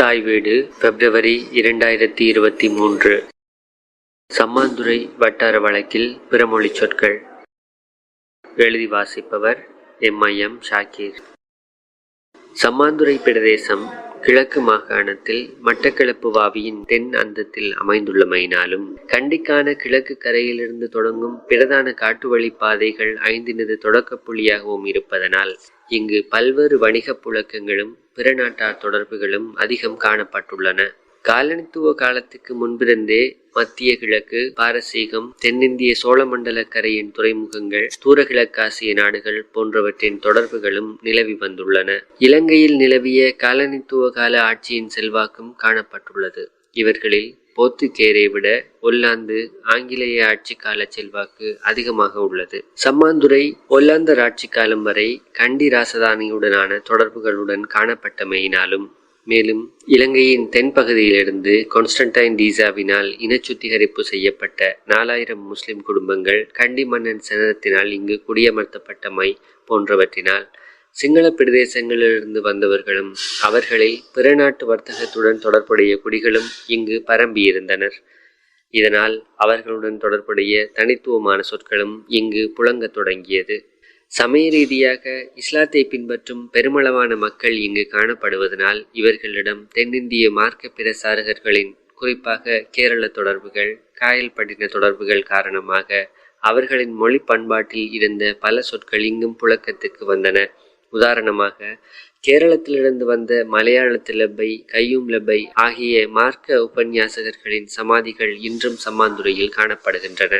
தாய் வீடு பிப்ரவரி இரண்டாயிரத்தி இருபத்தி மூன்று. சம்மாந்துறை வட்டார வழக்கில் பிறமொழி சொற்கள். எழுதி வாசிப்பவர் எம்ஐஎம் ஷாக்கீர். சம்மாந்துறை பிரதேசம் கிழக்கு மாகாணத்தில் மட்டக்களப்பு வாவியின் தென் அந்தத்தில் அமைந்துள்ளமையினாலும் கண்டிக்கான கிழக்கு கரையிலிருந்து தொடங்கும் பிரதான காட்டுவழி பாதைகள் ஐந்தினது தொடக்க புள்ளியாகவும் இருப்பதனால் இங்கு பல்வேறு வணிகப் புழக்கங்களும் பிற நாட்டார் தொடர்புகளும் அதிகம் காணப்பட்டுள்ளன. காலனித்துவ காலத்துக்கு முன்பிருந்தே மத்திய கிழக்கு பாரசீகம் தென்னிந்திய சோழமண்டல கரையின் துறைமுகங்கள் தூர கிழக்காசிய நாடுகள் போன்றவற்றின் தொடர்புகளும் நிலவி வந்துள்ளன. இலங்கையில் நிலவிய காலனித்துவ கால ஆட்சியின் செல்வாக்கும் காணப்பட்டுள்ளது. இவர்களில் போர்த்துகேரை விட ஒல்லாந்து ஆங்கிலேய ஆட்சி கால செல்வாக்கு அதிகமாக உள்ளது. சம்மாந்துறை ஒல்லாந்தர் ஆட்சி காலம் வரை கண்டி ராசதானியுடனான தொடர்புகளுடன் காணப்பட்டமையினாலும் மேலும் இலங்கையின் தென்பகுதியிலிருந்து கான்ஸ்டன்டைன் டீசாவினால் இன சுத்திகரிப்பு செய்யப்பட்ட நாலாயிரம் முஸ்லிம் குடும்பங்கள் கண்டி மன்னன் சனத்தினால் இங்கு குடியமர்த்தப்பட்டமை போன்றவற்றினால் சிங்கள பிரதேசங்களிலிருந்து வந்தவர்களும் அவர்களில் பிற நாட்டு வர்த்தகத்துடன் தொடர்புடைய குடிகளும் இங்கு பரம்பியிருந்தனர். இதனால் அவர்களுடன் தொடர்புடைய தனித்துவமான சொற்களும் இங்கு புழங்கத் தொடங்கியது. சமய ரீதியாக இஸ்லாத்தை பின்பற்றும் பெருமளவான மக்கள் இங்கு காணப்படுவதனால் இவர்களிடம் தென்னிந்திய மார்க்க பிரசாரகர்களின் குறிப்பாக கேரள தொடர்புகள் காயல்பட்டின தொடர்புகள் காரணமாக அவர்களின் மொழி பண்பாட்டில் இருந்த பல சொற்கள் இங்கும் புழக்கத்துக்கு வந்தன. உதாரணமாக கேரளத்திலிருந்து வந்த மலையாளத்து லெப்பை கையும் லெப்பை ஆகிய மார்க்க உபன்யாசகர்களின் சமாதிகள் இன்றும் சம்மாந்துறையில் காணப்படுகின்றன.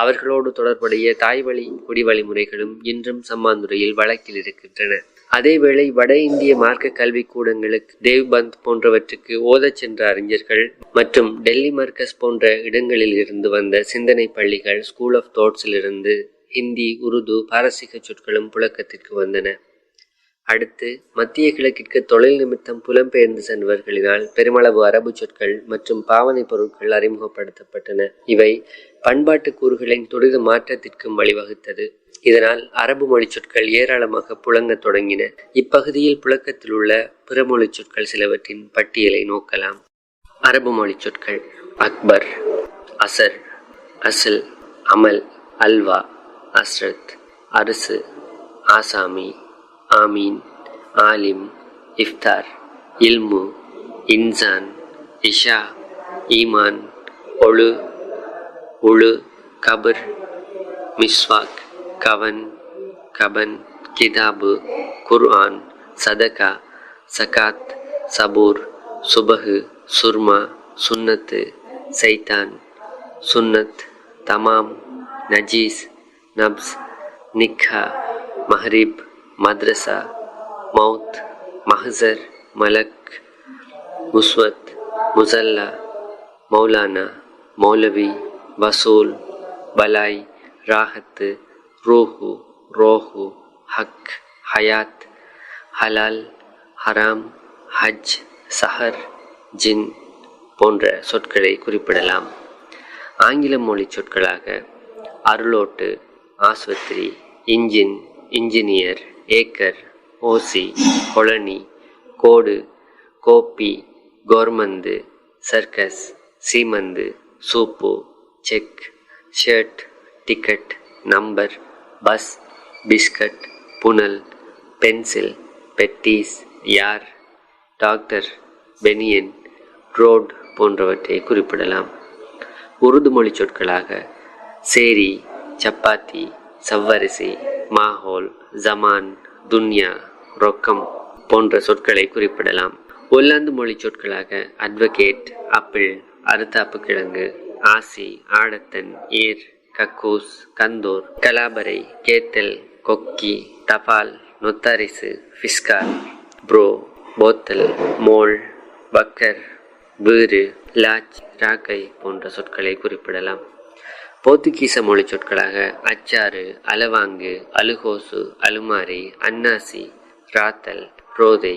அவர்களோடு தொடர்புடைய தாய்வழி குடிவழி முறைகளும் இன்றும் சம்மாந்துறையில் வழக்கில் இருக்கின்றன. அதேவேளை வட இந்திய மார்க்க கல்வி கூடங்களுக்கு தேவ்பந்த் போன்றவற்றுக்கு ஓதச் சென்ற அறிஞர்கள் மற்றும் டெல்லி மர்க்கஸ் போன்ற இடங்களில் இருந்து வந்த சிந்தனை பள்ளிகள் ஸ்கூல் ஆஃப் தாட்ஸிலிருந்து ஹிந்தி உருது பாரசீக சொற்களும் புழக்கத்திற்கு வந்தன. அடுத்து மத்திய கிழக்கிற்கு தொழில் நிமித்தம் புலம்பெயர்ந்து சென்றவர்களினால் பெருமளவு அரபு சொற்கள் மற்றும் பாவனை பொருட்கள் அறிமுகப்படுத்தப்பட்டன. இவை பண்பாட்டு கூறுகளின் துரித மாற்றத்திற்கும் வழிவகுத்தது. இதனால் அரபு மொழி சொற்கள் ஏராளமாக புழங்கத் தொடங்கின. இப்பகுதியில் புழக்கத்தில் உள்ள பிற மொழி சொற்கள் சிலவற்றின் பட்டியலை நோக்கலாம். அரபு மொழி சொற்கள் அக்பர் அசர் அசில் அமல் அல்வா அஸ்ரத் அரசு ஆசாமி ஆமீன் ஆலிம் இஃப்தார் இல்மு இன்சான் இஷா ஈமான் ஒழு உழு கபர் மிஸ்வாக் கவன் கபன் கிதாபு குர்ஆன் சதகா சகாத் சபூர் சுபஹு சுர்மா சுன்னத்து சைத்தான் சுன்னத் தமாம் நஜீஸ் நப்ஸ் நிக்கா மஹரீப் மத்ரஸா மவுத் மஹசர் மலக் முஸ்வத் முசல்லா மௌலானா மௌலவி வசூல் பலாய் ராஹத்து ரூஹு ரோஹு ஹக் ஹயாத் ஹலால் ஹராம் ஹஜ் சஹர் ஜின் போன்ற சொற்களை குறிப்பிடலாம். ஆங்கில மொழி சொற்களாக அருளோட்டு ஆஸ்பத்திரி இன்ஜின் இன்ஜினியர் ஏக்கர் ஓசி கொளனி கோடு கோப்பி கோர்மந்து circus சீமந்து soup check shirt ticket number bus biscuit புனல் பென்சில் பெட்டீஸ் யார் டாக்டர் பெனியன் ரோட் போன்றவற்றை குறிப்பிடலாம். உருது மொழி சொற்களாக சேரி சப்பாத்தி சவ்வரிசி மாஹோல் ஜமான் துன்யா ரொக்கம் போன்ற சொற்களை குறிப்பிடலாம். ஒல்லாந்து மொழி சொற்களாக அட்வொகேட் அப்பிள் அறுத்தாப்பு கிழங்கு ஆசி ஆடத்தன் ஏர் கக்கூஸ் கந்தூர் கலாபரை கேத்தல் கொக்கி தபால் நொத்தாரிசு ஃபிஸ்கால் ப்ரோ போத்தல் மோல் பக்கர் வீறு லாச் ராக்கை போன்ற சொற்களை குறிப்பிடலாம். போர்த்துகீச மொழி சொற்களாக அச்சாறு அலவாங்கு அலுகோசு அலுமாரி அன்னாசி ராத்தல் ரோதை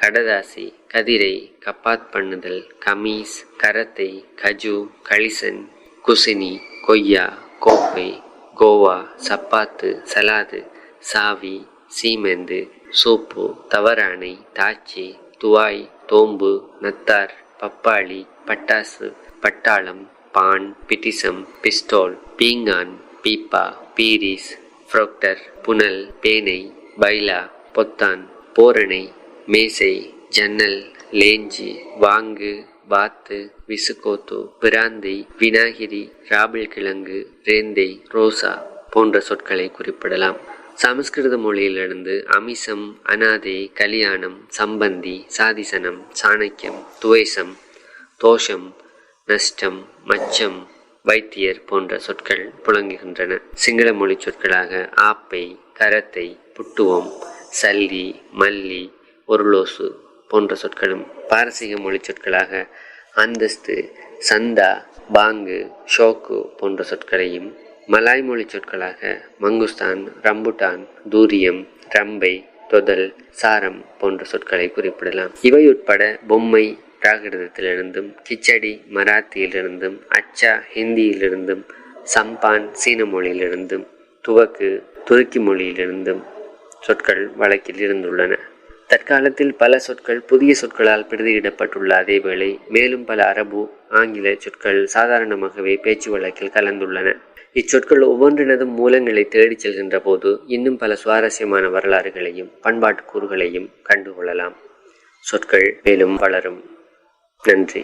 கடதாசி கதிரை கப்பாத் பண்ணுதல் கமீஸ் கரத்தை கஜு களிசன் குசினி கொய்யா கோப்பை கோவா சப்பாத்து சலாது சாவி சீமெந்து சோப்பு தவறானை தாச்சி துவாய் தோம்பு நத்தார் பப்பாளி பட்டாசு பட்டாளம் பான் பிட்டிசம் பிஸ்டோல் பீங்கான் பீப்பா பீரிஸ் ஃப்ரோக்டர் புனல் பேனை பைலா பொத்தான் போரணை மேசை ஜன்னல் லேஞ்சி வாங்கு வாத்து விசுகோத்து பிராந்தி வினாகிரி ராபிள் கிழங்கு ரேந்தை ரோசா போன்ற சொற்களை குறிப்பிடலாம். சமஸ்கிருத மொழியிலிருந்து அமிசம் அனாதை கலியாணம் சம்பந்தி சாதிசனம் சாணக்கியம் துவேசம் தோஷம் நஷ்டம் மச்சம் வைத்தியர் போன்ற சொற்கள் புழங்குகின்றன. சிங்கள மொழி சொற்களாக ஆப்பை கரத்தை புட்டுவம் சல்லி மல்லி ஒருலோசு போன்ற சொற்களும் பாரசீக மொழி சொற்களாக அந்தஸ்து சந்தா பாங்கு ஷோக்கு போன்ற சொற்களையும் மலாய் மொழி சொற்களாக மங்குஸ்தான் ரம்புட்டான் தூரியம் ரம்பை தொதல் சாரம் போன்ற சொற்களை குறிப்பிடலாம். இவை உட்பட பொம்மை பிராகிருதத்திலிருந்தும் கிச்சடி மராத்தியிலிருந்தும் அச்சா ஹிந்தியிலிருந்தும் சம்பான் சீன மொழியிலிருந்தும் துவக்கு துருக்கி மொழியிலிருந்தும் சொற்கள் வழக்கில் இருந்துள்ளன. தற்காலத்தில் பல சொற்கள் புதிய சொற்களால் பிரதியிடப்பட்டுள்ள அதேவேளை மேலும் பல அரபு ஆங்கில சொற்கள் சாதாரணமாகவே பேச்சு வழக்கில் கலந்துள்ளன. இச்சொற்கள் ஒவ்வொன்றினதும் மூலங்களை தேடிச் செல்கின்ற போது இன்னும் பல சுவாரஸ்யமான வரலாறுகளையும் பண்பாட்டு கூறுகளையும் கண்டுகொள்ளலாம். சொற்கள் மேலும் வளரும். நன்றி